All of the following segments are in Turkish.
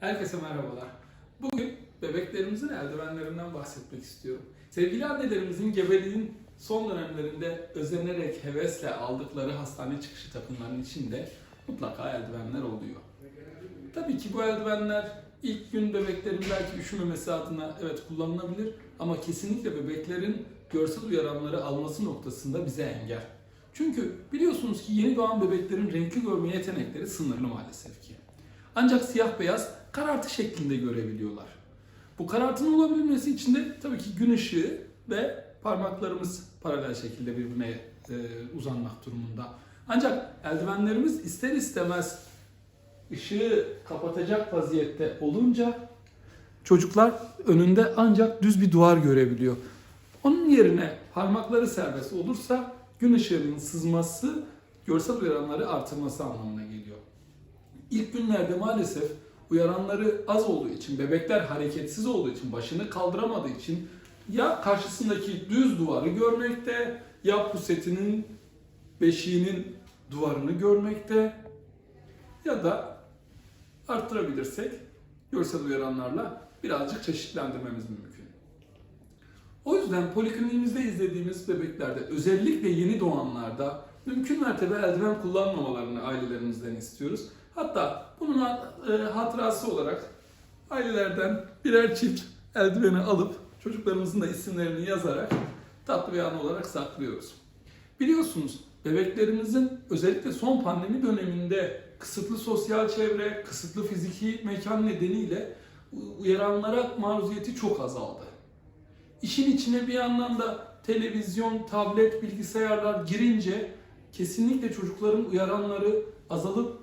Herkese merhabalar. Bugün bebeklerimizin eldivenlerinden bahsetmek istiyorum. Sevgili annelerimizin gebeliğin son dönemlerinde özenerek hevesle aldıkları hastane çıkışı takımlarının içinde mutlaka eldivenler oluyor. Tabii ki bu eldivenler ilk gün bebeklerin belki üşümemesi adına evet kullanılabilir ama kesinlikle bebeklerin görsel uyaranları alması noktasında bize engel. Çünkü biliyorsunuz ki yeni doğan bebeklerin renkli görme yetenekleri sınırlı maalesef ki. Ancak siyah beyaz karartı şeklinde görebiliyorlar. Bu karartının olabilmesi için de tabii ki gün ışığı ve parmaklarımız paralel şekilde birbirine e, uzanmak durumunda. Ancak eldivenlerimiz ister istemez ışığı kapatacak vaziyette olunca çocuklar önünde ancak düz bir duvar görebiliyor. Onun yerine parmakları serbest olursa gün ışığının sızması görsel uyaranları artırması anlamına geliyor. İlk günlerde maalesef uyaranları az olduğu için, bebekler hareketsiz olduğu için, başını kaldıramadığı için ya karşısındaki düz duvarı görmekte ya pusetinin beşiğinin duvarını görmekte ya da arttırabilirsek görsel uyaranlarla birazcık çeşitlendirmemiz mümkün. O yüzden polikliniğimizde izlediğimiz bebeklerde özellikle yeni doğanlarda mümkün mertebe eldiven kullanmamalarını ailelerimizden istiyoruz. Hatta bunun e, hatırası olarak ailelerden birer çift eldiveni alıp çocuklarımızın da isimlerini yazarak tatlı bir an olarak saklıyoruz. Biliyorsunuz bebeklerimizin özellikle son pandemi döneminde kısıtlı sosyal çevre, kısıtlı fiziki mekan nedeniyle uyaranlara maruziyeti çok azaldı. İşin içine bir yandan da televizyon, tablet, bilgisayarlar girince kesinlikle çocukların uyaranları azalıp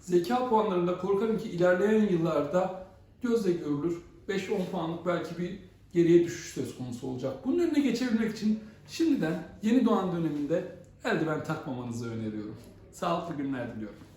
zeka puanlarında korkarım ki ilerleyen yıllarda gözle görülür 5-10 puanlık belki bir geriye düşüş söz konusu olacak. Bunun önüne geçebilmek için şimdiden yeni doğan döneminde eldiven takmamanızı öneriyorum. Sağlıklı günler diliyorum.